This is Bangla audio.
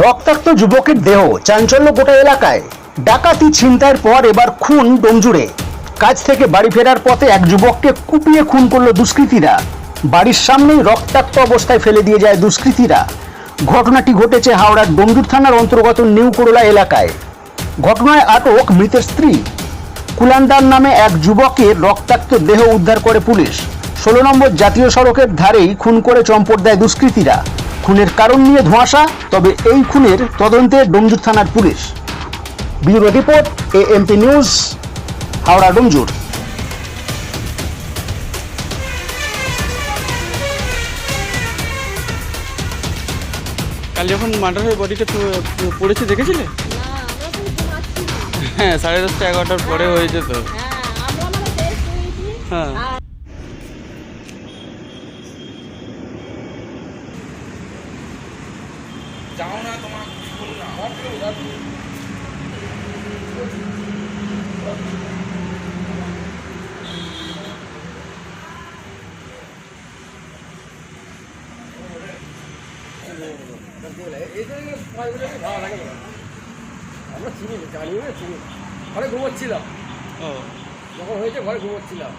রক্তাক্ত যুবকের দেহ চাঞ্চল্য গোটা এলাকায়। ডাকাতি, ছিনতাইয়ের পর এবার খুন ডোমজুড়ে। কাজ থেকে বাড়ি ফেরার পথে এক যুবককে কুপিয়ে খুন করল দুষ্কৃতীরা। বাড়ির সামনেই রক্তাক্ত অবস্থায় ফেলে দিয়ে যায় দুষ্কৃতীরা। ঘটনাটি ঘটেছে হাওড়ার ডোমজুর থানার অন্তর্গত নিউ এলাকায়। ঘটনায় আটক মৃতের স্ত্রী। কুলান্দার নামে এক যুবকের রক্তাক্ত দেহ উদ্ধার করে পুলিশ। ষোলো নম্বর জাতীয় সড়কের ধারেই খুন করে চম্পট দেয় দুষ্কৃতীরা। খুনের কারণ নিয়ে ধোঁয়াশা তবে এই খুনের তদন্তে ডোমজুর থানার police. Bureau report AMP news Howrah Domjur. কাল যখন মার্ডার হয়ে বডিটা পড়েছে দেখেছিলে। হ্যাঁ সাড়ে দশটা এগারোটার পরে হয়েছে তো। হ্যাঁ আমরা মানে বেশ শুয়েছি হ্যাঁ আর আমরা চিনি না জানি না চিনি ঘরে ঘুমোচ্ছিলাম। ও। যখন হয়েছে ঘরে ঘুমোচ্ছিলাম।